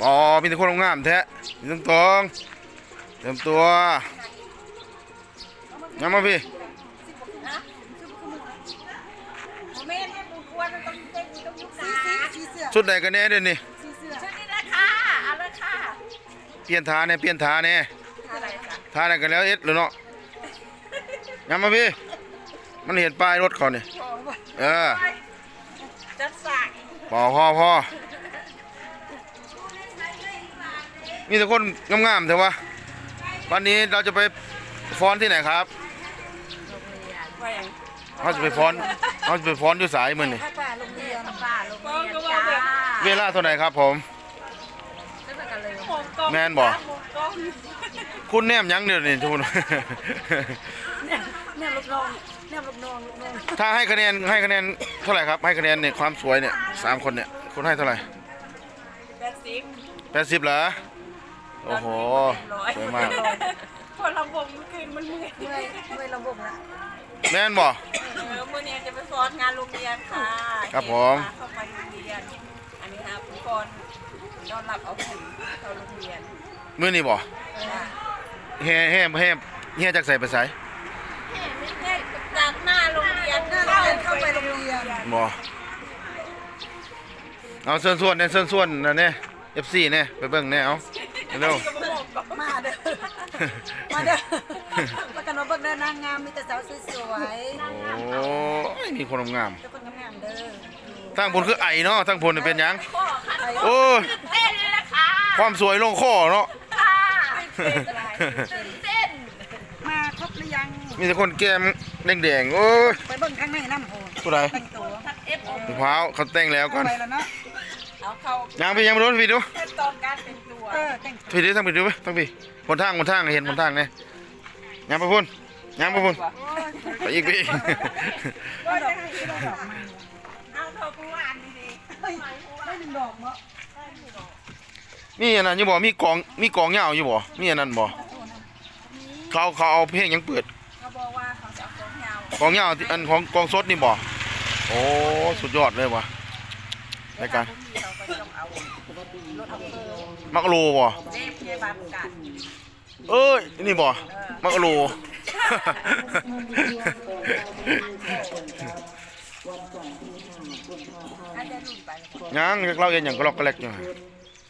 ปอมีแต่คนงามแท้มีตรงตรงเตรียมตัวงั้นมาพี่โมเมนต์เนี่ยปูกวนมันต้องเต้นต้องยุกนาสีเสื้อชุดใดกันแน่เดี๋ยวนี้สีเสื้อชุดนี้ราคาเอาเลยค่ะเปลี่ยนท่าเนี่ยเปลี่ยนท่าเนี่ยอะไรจ้ะท่าไหนกันแล้วเอ็ดหรือเนาะงั้นมาพี่ มันเห็นป้ายรถเขาเนี่ยเออจัดสั่งพอพอพอ มีแต่คนงามๆแต่ว่าวันนี้เราจะไปฟ้อนที่ไหนครับไปยังเขาจะไปฟ้อนเขาจะไปฟ้อนอยู่สายมือนี่ผ้าป่าโรงเรียนป้าลงเรียนจ้าเวลาเท่าไหร่ครับผมขึ้นมากันเลยแม่นบ่คุณแนมยังเดี๋ยวนี้ทุกคนเนี่ยลูกน้องเนี่ยลูกน้องลูกน้องถ้าให้คะแนนให้คะแนนเท่าไหร่ครับให้คะแนนเนี่ยความสวยเนี่ยสามคนเนี่ยคุณให้เท่าไหร่แปดสิบแปดสิบเหรอ โอ้โห สวยมากพอลำวงเมื่อคืนมันเมื่อยเมื่อยเมื่อยลำบกละแม่นบ่ เออมื่อนี้จะไปฟ้อนงานโรงเรียนค่ะครับผม เข้าไปโรงเรียน อันนี้ครับก่อนนอนหลับเอาถึงเข้าโรงเรียนมื้อนี้บ่ค่ะแห่แห่แห่แห่จากใส่ไปใส่จากหน้าโรงเรียนหน้าโรงเรียนเข้าไปโรงเรียนบ่เอาเส้นส่วนเนี่ยเส้นส่วนนั่นเนี่ย FC เนี่ยไปเบิ่งเนี่ยเอา เร็ว มาเด้อ มาเด้อแล้วกันมาเบิ่งเด้อนางงามมีแต่สาวสวยโอ้ยมีคนงามๆทุกคนงามๆเด้อทางบนคือไอเนาะทางบนเป็นหยังพ่อค่ะโอ้ยเต้นเลยนะคะความสวยลงคอเนาะ ค่ะตื่นเต้นมาครบหรือยัง มีแต่คนแก้มแดงๆโอ้ยไปเบิ่งข้างในน้ำโหผู้ใดแต่งตัวเอฟมะพร้าวเขาแต่งแล้วก่อนไปแล้วเนาะเอาเข้ายังพี่ยังไม่รู้พี่ดู ขั้นตอนการเป็นตัว เออแต่งพี่ดูทั้งพี่ดูไปทั้งพี่บนทางบนทางเห็นบนทางเนี่ยยังไปพุ่นยังไปพุ่นไปอีกพี่ก็ดอกก็ดอกมาเอาเข้าผู้อ่านดีเฮ้ยได้หนึ่งดอกเนาะมีอันนั้นอยู่บ่มีกองมีกองเหย้าอยู่บ่มีอันนั้นบ่เขาเขาเอาเพลงยังเปิดเขาบอกว่าเขาจะเอาของยากองเหย้าอันของกองสดนี่บ่โอ้สุดยอดเลยว่ะรายการรถเอาเบอร์ มักโลบ่เด็กพยาบาลกันเอ้ยนี่บ่มักโลอาจจะรุ่นไปยังเราเอ็นหยังก็ลอกก็แลกอยู่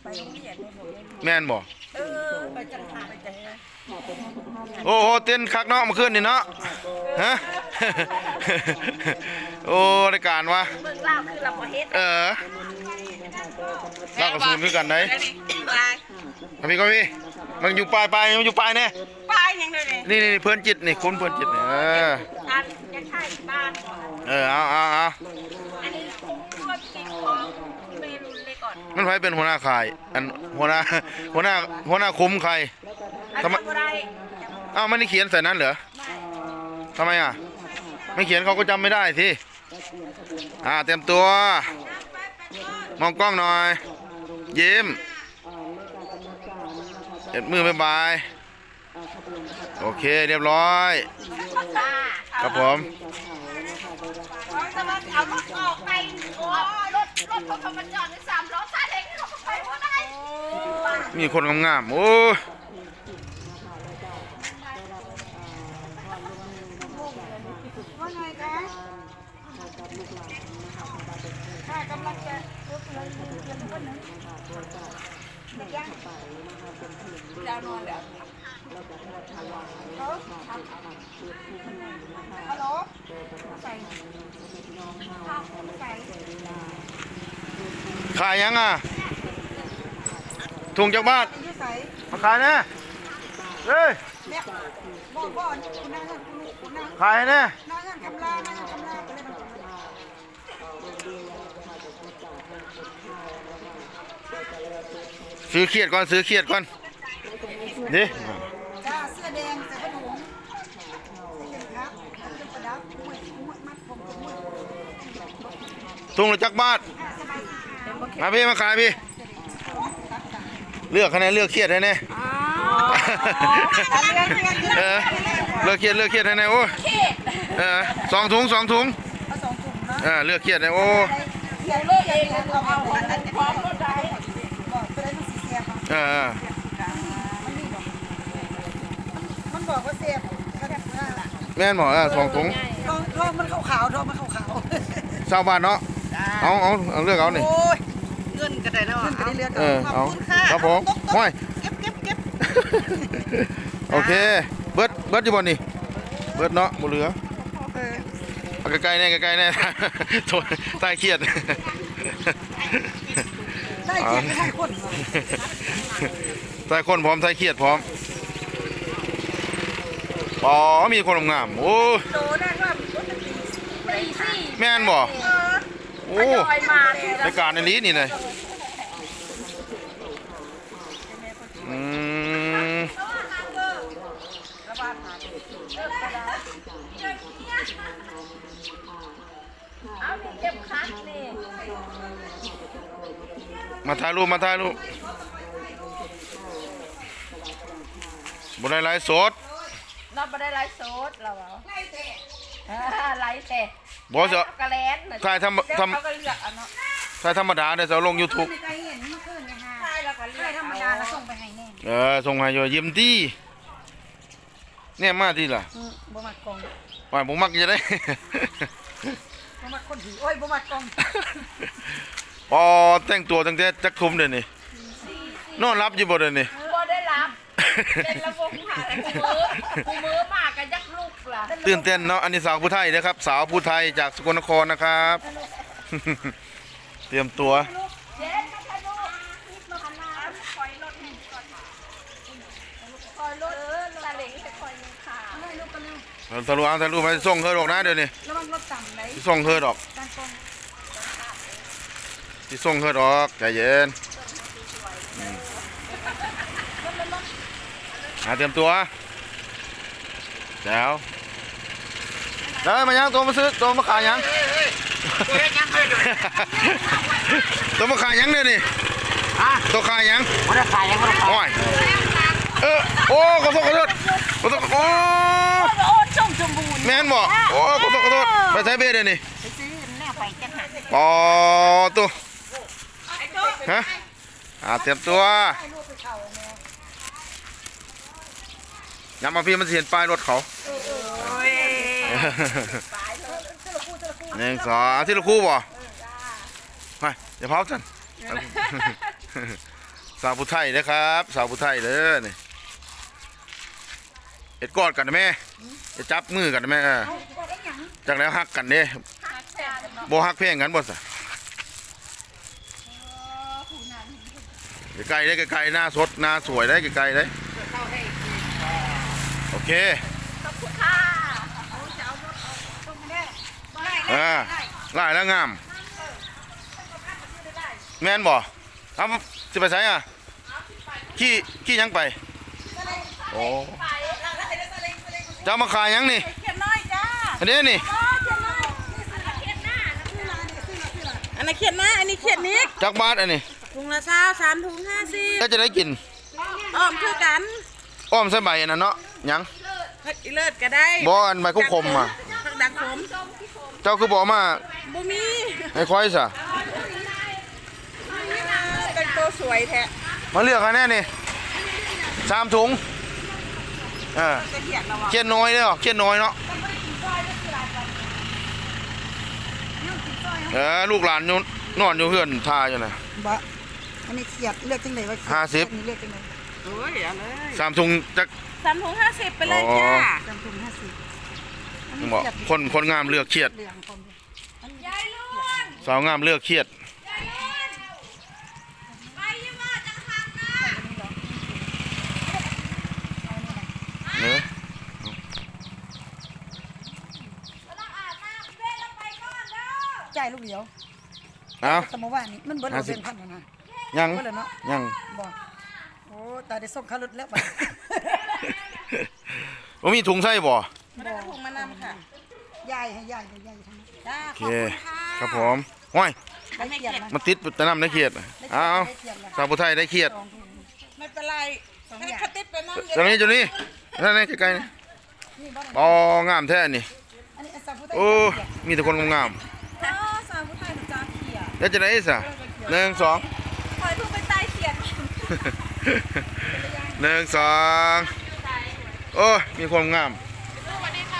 ไปโรงเรียนเนี่ยผมยังแม่นบ่เออไปจังหาไปจังหาโอ้โหเต้นคักเนาะเมื่อคืนนี่เนาะฮะโอ้รายการวะเบิ่งเล่าคือเราพอเฮ็ดเออเรากับซูนคือกันไหนปลายเอาพี่ก็พี่มันอยู่ปลายปลายมันอยู่ปลายแน่ปลายยังเลยเนี่ยนี่นี่นี่เพื่อนจิตนี่คุณเพื่อนจิตนี่เออทานยังไข่บ้านก่อนเออเอาเอาเอาอันนี้ตัวจริงของเมรุนเลยก่อนมันใครเป็นหัวหน้าข่ายอันหัวหน้าหัวหน้าหัวหน้าคุมใครอันทำไมนี้ก็ได้อ้าวไม่ได้เขียนใส่นั้นเหรอทำไมอะไม่เขียนเขาก็จำไม่ได้สิอ่าเต็มตัว มองกล้องหน่อย ยิ้มเอ็ดมือบายบาย โอเคเรียบร้อย ครับผมเขาจะเอารถออกไปโอ้รถรถของธรรมจอดในสามล้อซาเล้งเขาก็ไปว่าได้มีคนงามๆโอ้ย ว่าไงคะ ค่ะกำลังจะลุกเลยเรียนคนหนึ่งดาวนอนแล้วฮัลโหลใส่ใส่ขายยังอะถุงจากบ้านยืดใส่มาขายนะเฮ้ยเนี่ยบอกบอกคุณนางคุณคุณนางขายนะนางคำลานางคำลาไปเลยมัน ซื้อเครียดก่อนซื้อเครียดก่อนนี่จ้าเสื้อแดงใส่ผ้าถุงใส่เข็มขัดเครื่องประดับมวยมวยมัดผมกับมวยถุงละจักบาทมาพี่มาขายพี่ เลือกคะแนนเลือกเครียดให้แน่เออเลือกเครียดเลือกเครียดให้แน่โอ้ยเออสองถุงสองถุงเอาสองถุงเนาะเออเลือกเครียดให้โอ้เขียนเลขเองเอาเอาอันนั้นพร้อมรถได้ เออเออมันบอกว่าเสียบขนาดนั้นแม่นบ่เออสองถุงทองทองมันขาวๆทองมันขาวชาวบ้านเนาะเอาเอาเอาเลือกเอานี่ๆโอ้ยเงินก็ได้เนาะมันก็ได้เลือกเออขอบเอาคุณค่ะครับผมห้อยเก็บเก็บเก็บโอเค เบิดเบิดอยู่บ่นี่เบิดเนาะบ่เหลือเออเอาใกล้ๆแน่ใกล้ๆแน่โทษใต้เครียดได้เก็บให้คน ใต้คนพร้อมใต้เครียดพร้อม อ๋อ มีคนงาม โอ้ โตได้ว่าตีสี่แม่นบ่ โอ้ลอยมาเนี่ยรายการในนี้นี่เลยอืมเอานี่เก็บคักนี่มาถ่ายรูปมาถ่ายรูป บนไลฟ์สดเราไม่ได้ไลฟ์สดเราเหรอไลฟ์แต่ไลฟ์แต่บอสกระแลนถ่ายทำทำ เขาก็เลือกเอาเนาะถ่ายธรรมดาเดี๋ยวจะเอาลง YouTube ไม่ได้เห็นเมื่อคืนไงฮะใช่แล้วก็เลืใช่อกธรรมดาแล้วส่งไปให้แน่เออส่งให้โยยิ้มดีเนี่ยมาที่ล่ะอืมบ่มักกองว่าผมมักจะได้ บ่มักคนผีโอ้ยบ่มักกองอ๋อแต่งตัวตั้งแต่จักคุมเดี๋ยวนี้นอนรับอยู่บ่เดี๋ยวนี้บ่ได้รับ เป็นระบบหากูมือกูมือมากกันยักลูกล่ะตื่นเต้นเนาะอันนี้สาวผู้ไทยนะครับ สาวผู้ไทยจากสกลนครนะครับ เตรียมตัวเจ๊มาทะลุมาหันมาคอยรถให้ก่อนคอยรถตะเหลงจะคอยนึงขาไม่ลูกกันเร็วทะลุเอาทะลุมาส่งเธอดอกนะเดี๋ยวนี้ระวังรถต่ำไหนสิส่งเธอดอกการกองสิส่งเธอดอกใจเย็นอืม อะเตรียมตัวแจ๋วเด้ยมายังตัวมาซื้อตัวมาขายยังตัวมาขายยังเนี่ยนี่ตัวขายยังบ่ได้ขายยังบ่ได้ขายโอ้ยเออโอ้ขอโทษขอโทษขอโทษโอ้โอ้ชมสมบูรณ์แม่นบ่โอ้ขอโทษขอโทษไปใช้เบสเดี๋ยวนี้ไปซื้อแน่ไปจังหันอ๋อตัวฮะอ่าเตรียมตัว ย้ำมาพี่มันสิเห็นป้ายรถเขาหนึ่งสองเอาที่ละคู่บ่ไปอย่าเผาจันสาวผู้ไทยนะครับ สาวผู้ไทยเด้อนี่เอ็ดกอดกันนะแม่เอ็ดจับมือกันนะแม่เออจากแล้วฮักกันเด้บ่ฮักเพียงกันบ่สะไกลๆได้ไกลๆหน้าสดหน้าสวยได้ไกลๆได้ โอเค ขอบคุณค่ะอ่าไล่แล้วงาม แม่นบ่เอาสิไปไสอะขี่ขี่หยังไป โอ้จะเอามาขายหยังนี่ เขียนน้อยจ้าอันนี้นี่อันนี้เขียนหน้าอันนี้เขียนนิกจักบาทอันนี้ถุงละเช้าสามถุงห้าสิบก็จะได้กินอ้อมคือกัน อ้อมใส่ใบอันนั้นเนาะ หยังผักอีเลิศก็ได้บ่อันใบคุกคมอะผักดักขมเจ้าคือบอกมาบ่มีให้ค่อยซะเป็นตัวสวยแท้มาเลือกให้แน่นี่สามถุงเออจะเขียนแล้วอะเขียนน้อยเด้อเขียนน้อยเนาะเออลูกหลานอยู่นอนอยู่เฮือนทาอยู่น่ะบะอันนี้เขียดเลือกจังไหนวะเขียดห้าสิบอันนี้เลือกจังไหนโอ้ยเอาเลยสามถุงจัก สามถุงห้าสิบไปเลยอ๋อจ้าจำเป็นห้าสิบอันนี้บอกเขียดคนคนงามเลือกเครียดเหลืองคนเดียวยายลุนสาวงามเลือกเครียดยายลุนไปยี่ว่าจังหันนะเนอะเราอาบน้ำเว้นแล้วไปก่อนเด้อจ่ายลูกเดียวเอาสมมติว่านี่มันเบิดห้าเราสิบเป็นพันแล้วนะยังเบิดแล้วเนาะยังบอกโอ้ ตายได้ส่งค่ารถแล้วไปว่ามีถุงไส้บ่ไม่ได้ถุงมานำค่ะยายให้ยายเดี๋ยวยายทำจ้าโอขเคอบคุณค่ะครับผมห้อยได้เขียดนะมาติดตะนำได้เครียดเอาสาวผู้ไทยได้เครียดสองถุงไม่เป็นไรให้เขาติดไปนั่งตรงนี้จุนี้นั่นนี่ใกล้ๆนี่นี่บ้านอ๋องามแท้นี่อันนี้สาวผู้ไทยโอ้มีแต่คนงามอ๋อสาวผู้ไทยหนูจ้าเขียๆแล้วจะได้ซะหนึ่งสองคอยเพิ่งไปใต้เขียน หนึ่งสองโอ้ยมีความงาม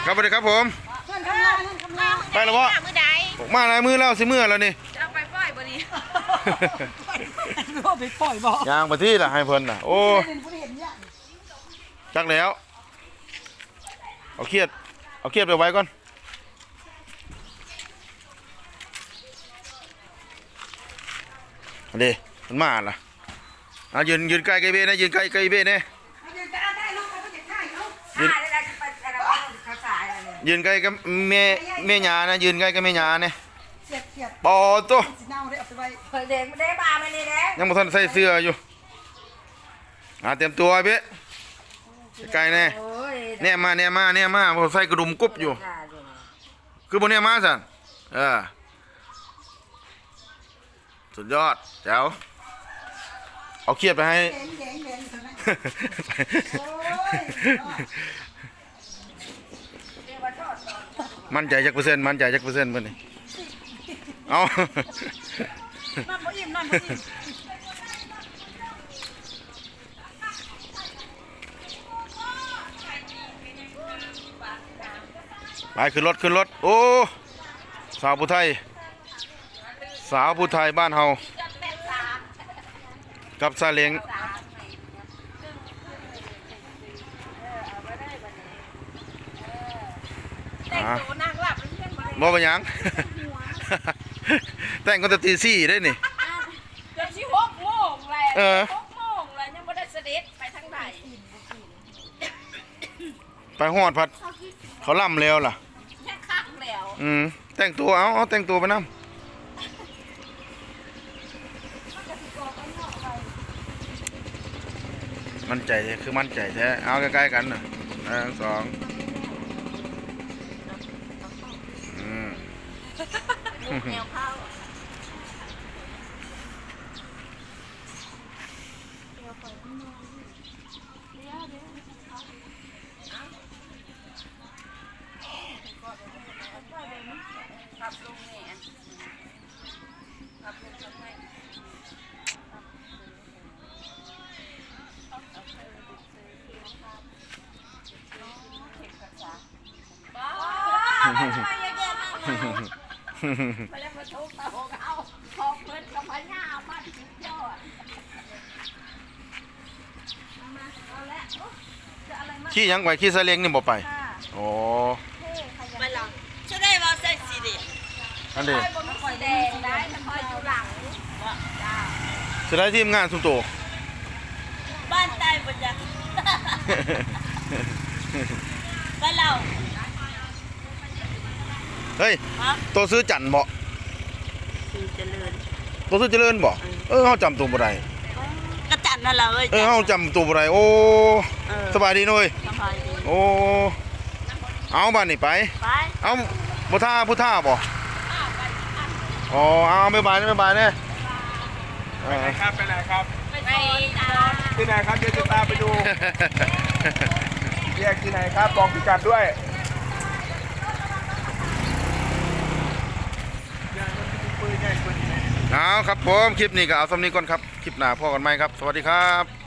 ครับสวัสดีครับผมเพื่อนทำงานเพื่อนทำงานไปแล้ววะมือใดออกมาหลายมือแล้วสิมือแล้วนี่จะเอาไปปล่อยบ่นี้ก็ไปปล่อยบอกยางไปที่ละให้เพิ่นน่ะโอ้เป็นผู้เห็นเนี่ยจักแล้ว เอาเครียด เอาเครียดไปไว้ก่อนเอาดิมันมาล่ะ อะยืนยืนใกล้ใกล้เบ้นะยืนใกล้ใกล้เบ้เนี่ยเอายืนจะได้ลูกเขาก็จะฆ่าเขายืนฆ่าได้แล้วจะไปอะไรบ้างเขาสายอะไรเนี่ยยืนใกล้กับแม่แม่ยานะยืนใกล้กับแม่ยาเนี่ยเสียดเสียดปอตัวสิเน่าได้เอาไปไว้เปิดเด็กไม่ได้บามานี่แหละยังบ่ทันใส่เสื้ออยู่อะเตรียมตัวไอ้เบ้ใกล้แน่โอ้ยแน่มาแน่มาแน่มาบ่ใส่กระดุมกรุบอยู่ค่ะอยู่นะคือบ่แน่มาสั่นเออสุดยอดแจ๋ว เอาเครียดไปให้แดงแดงแดงเท่านั้นโอ้ยมั่นใจจักเปอร์เซ็นต์มันใจจักเปอร์เซ็นต์เพิ่นนี่เอานั่นบ่อิ่มนั่นบ่อิ่มไปขึ้นรถขึ้นรถ โอ้ สาวผู้ไทย สาวผู้ไทยบ้านเฮา กับซาเล้งแต่งตัวนั่งหลับเป็นเพื่อนบ่ได้บ่เป็นหยัง แต่งก็แต่ตีสี่ได้นี่จนสิหกโมงแล้วเออหกโมงแล้วยังบ่ได้เสด็จไปทางใดไปฮอดพัด เขาล่ำแล้วล่ะแค่คักแล้ว อืมแต่งตัวเอาเอาแต่งตัวไปนำ มั่นใจคือมั่นใจแท้เอาใกล้ๆกันน่ะหนึ่งสองอืมแนวเข้า ไปแล้วมาทุบตาของเอาของเพิ่นกับพญามาสุดยอดเอามาเอาละโอ๊ะจะอะไรมาขี้หยังไปขี้ซาเล้งนี่บ่ไปโอ้ไปหลังจะได้ว่าใส่สีเดียวอันนี้คอยบนคอยแดงได้ถ้าคอยอยู่หลังจ้าจะได้ทีมงานสุมโต บ้านใต้บนยังบ้านเรา เฮ้ยฮะตัวซื้อจันบ่สีเจริญ ตัวซื้อเจริญบ่เออเฮาจำตัวบ่ได้กระจันนั่นแหละเอ้ยเออเฮาจำตัวบ่ได้โอ้เออสบายดีหน่อยสบายดีโอ้เอาบ้านนี่ไป ไปเอาบ่ท่าผู้ท่าบ่อ๋อเอาบ๊ายบายนะบ๊ายบายเนี่ยเออครับไปไหนครับ ไปจ้าที่ไหนครับเดี๋ยวจะตามไปดู แยกที่ไหนครับบอกพิกัดด้วย เอาครับผม คลิปนี้ก็เอาสำนีก่อนครับ คลิปหน้าพ่อกันไหมครับ สวัสดีครับ